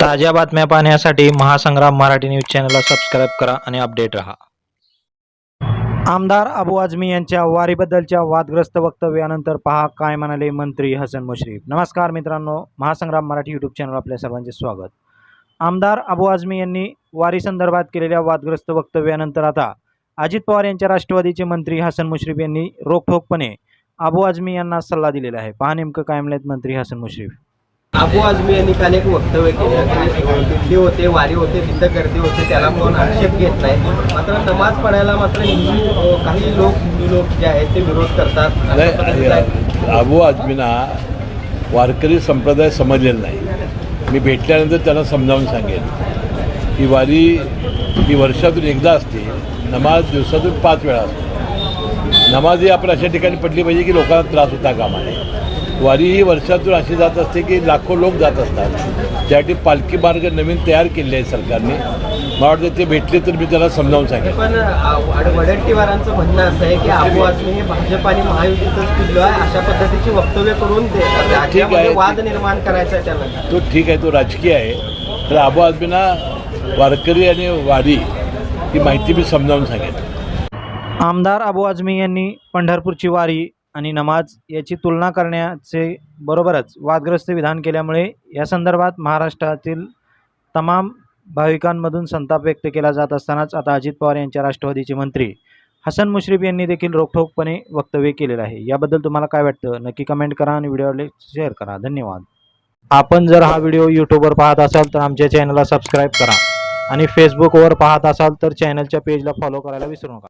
ताज्या बातम्या पाहण्यासाठी महासंग्राम मराठी न्यूज चॅनलला सबस्क्राईब करा आणि अपडेट रहा. आमदार अबू आझमी यांच्या वारीबद्दलच्या वादग्रस्त वक्तव्यानंतर पहा काय म्हणाले मंत्री हसन मुश्रीफ. नमस्कार मित्रांनो महासंग्राम मराठी यूट्यूब चॅनल आपल्या सर्वांचे स्वागत. आमदार अबू आझमी यांनी वारी संदर्भात केलेल्या वादग्रस्त वक्तव्यानंतर आता अजित पवार यांच्या राष्ट्रवादीचे मंत्री हसन मुश्रीफ यांनी रोखठोकपणे अबू आझमी यांना सल्ला दिलेला आहे. पहा नेमकं काय म्हणलेत मंत्री हसन मुश्रीफ. अबू आझमी यांनी काल एक वक्तव्य केलं की दिंडी होते वारी होते तिथं गर्दी होते त्याला कोण आक्षेप घेत नाही. मात्र नमाज पडायला मात्र हिंदू काही लोक हिंदू लोक जे आहेत ते विरोध करतात. अबू आजमीना वारकरी संप्रदाय समजलेला नाही. मी भेटल्यानंतर त्यांना समजावून सांगेन की वारी ही वर्षातून एकदा असते नमाज दिवसातून पाच वेळा असते. नमाज ही आपण अशा ठिकाणी पडली पाहिजे की लोकांना त्रास होता कामा नये. वारी ही वर्षातून अशी जात असते की लाखो लोक जात असतात. त्यासाठी पालखी मार्ग नवीन तयार केले आहे सरकारने. मला वाटतं ते भेटले तर मी त्याला समजावून सांगेन. पण वडट्टीवारांचं म्हणणं असं आहे की आझमी हे भाजप आणि पिल्लो आहे अशा पद्धतीची वक्तव्य करून ते राज्यामध्ये वाद निर्माण करायचा आहे त्यांना. तो ठीक आहे तो राजकीय आहे. तर आबू आजमीना वारकरी आणि वारी ही माहिती मी समजावून सांगेन. आमदार अबू आझमी यांनी पंढरपूरची वारी आणि नमाज याची तुलना करण्याचे बरोबरच वादग्रस्त विधान केल्यामुळे या संदर्भात महाराष्ट्रातील तमाम भाविकांमधून संताप व्यक्त केला जात असतानाच आता अजित पवार यांच्या राष्ट्रवादीचे मंत्री हसन मुश्रीफ यांनी देखील रोखठोकपणे वक्तव्य केलेलं आहे. याबद्दल तुम्हाला काय वाटतं? नक्की कमेंट करा आणि व्हिडिओला शेअर करा. धन्यवाद. आपण जर हा व्हिडिओ यूट्यूबवर पाहत असाल तर आमच्या चॅनलला सबस्क्राईब करा आणि फेसबुकवर पाहत असाल तर चॅनलच्या पेजला फॉलो करायला विसरू नका.